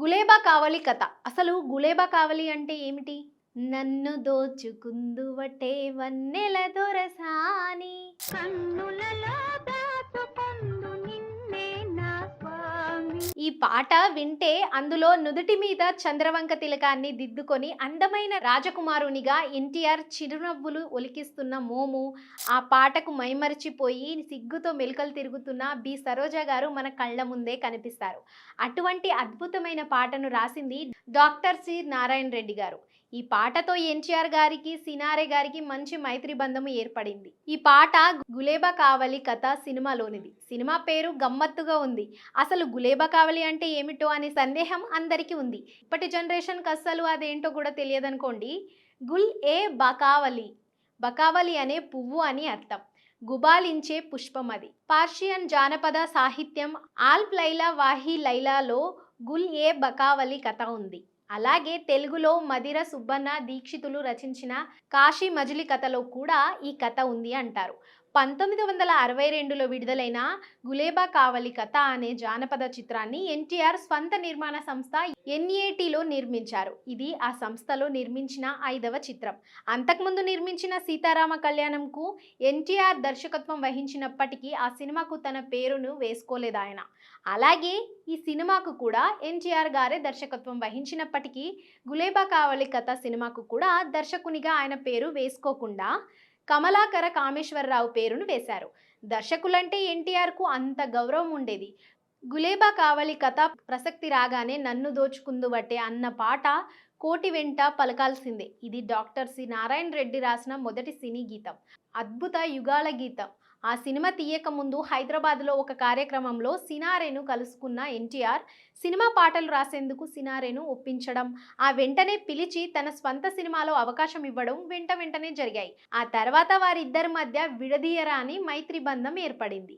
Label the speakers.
Speaker 1: గులేబా కావలి కథ. అసలు గులేబా కావలి అంటే ఏమిటి? నన్ను దోచుకుందువటే వన్నెల దొరసాని. పాట వింటే అందులో నుదుటి మీద చంద్రవంక తిలకాన్ని దిద్దుకొని అందమైన రాజకుమారునిగా ఎన్టీఆర్ చిరునవ్వులు ఒలికిస్తున్న మోము ఆ పాటకు మైమరిచిపోయి సిగ్గుతో మెలుకలు తిరుగుతున్న బి సరోజ గారు మన కళ్ళ ముందే కనిపిస్తారు. అటువంటి అద్భుతమైన పాటను రాసింది డాక్టర్ సి నారాయణ రెడ్డి గారు. ఈ పాటతో ఎన్టీఆర్ గారికి సినారే గారికి మంచి మైత్రి బంధము ఏర్పడింది. ఈ పాట గులేబా కావలి కథ సినిమాలోనిది. సినిమా పేరు గమ్మత్తుగా ఉంది. అసలు గులేబా కావలి అంటే ఏమిటో అనే సందేహం అందరికీ ఉంది. ఇప్పటి జనరేషన్కి అస్సలు అదేంటో కూడా తెలియదనుకోండి. గుల్ ఏ బకావలి. బకావలి అనే పువ్వు అని అర్థం. గుబాలించే పుష్పం అది. పార్షియన్ జానపద సాహిత్యం ఆల్ప్ లైలా వాహి లైలాలో గుల్ ఏ బకావలి కథ ఉంది. అలాగే తెలుగులో మదిర సుబ్బన్న దీక్షితులు రచించిన కాశీ మజిలీ కథలో కూడా ఈ కథ ఉంది అంటారు. పంతొమ్మిది వందల అరవై రెండులో విడుదలైన గులేబా కావలి కథ అనే జానపద చిత్రాన్ని ఎన్టీఆర్ స్వంత నిర్మాణ సంస్థ ఎన్ఏటిలో నిర్మించారు. ఇది ఆ సంస్థలో నిర్మించిన ఐదవ చిత్రం. అంతకుముందు నిర్మించిన సీతారామ కళ్యాణంకు ఎన్టీఆర్ దర్శకత్వం వహించినప్పటికీ ఆ సినిమాకు తన పేరును వేసుకోలేదు ఆయన. అలాగే ఈ సినిమాకు కూడా ఎన్టీఆర్ గారే దర్శకత్వం వహించినప్పటికీ గులేబా కావలి కథ సినిమాకు కూడా దర్శకునిగా ఆయన పేరు వేసుకోకుండా కమలాకర కామేశ్వరరావు పేరును వేశారు. దర్శకులంటే ఎన్టీఆర్కు అంత గౌరవం ఉండేది. గులేబా కావలి కథ ప్రసక్తి రాగానే నన్ను దోచుకుందువట్టే అన్న పాట కోటి వెంట పలకాల్సిందే. ఇది డాక్టర్ సి. నారాయణ రెడ్డి రాసిన మొదటి సినీ గీతం. అద్భుత యుగాల గీతం. ఆ సినిమా తీయక ముందు హైదరాబాద్లో ఒక కార్యక్రమంలో సినారేను కలుసుకున్న ఎన్టీఆర్ సినిమా పాటలు రాసేందుకు సినారేను ఒప్పించడం ఆ వెంటనే పిలిచి తన స్వంత సినిమాలో అవకాశం ఇవ్వడం వెంట వెంటనే జరిగాయి. ఆ తర్వాత వారిద్దరి మధ్య విడదీయరాని మైత్రి బంధం ఏర్పడింది.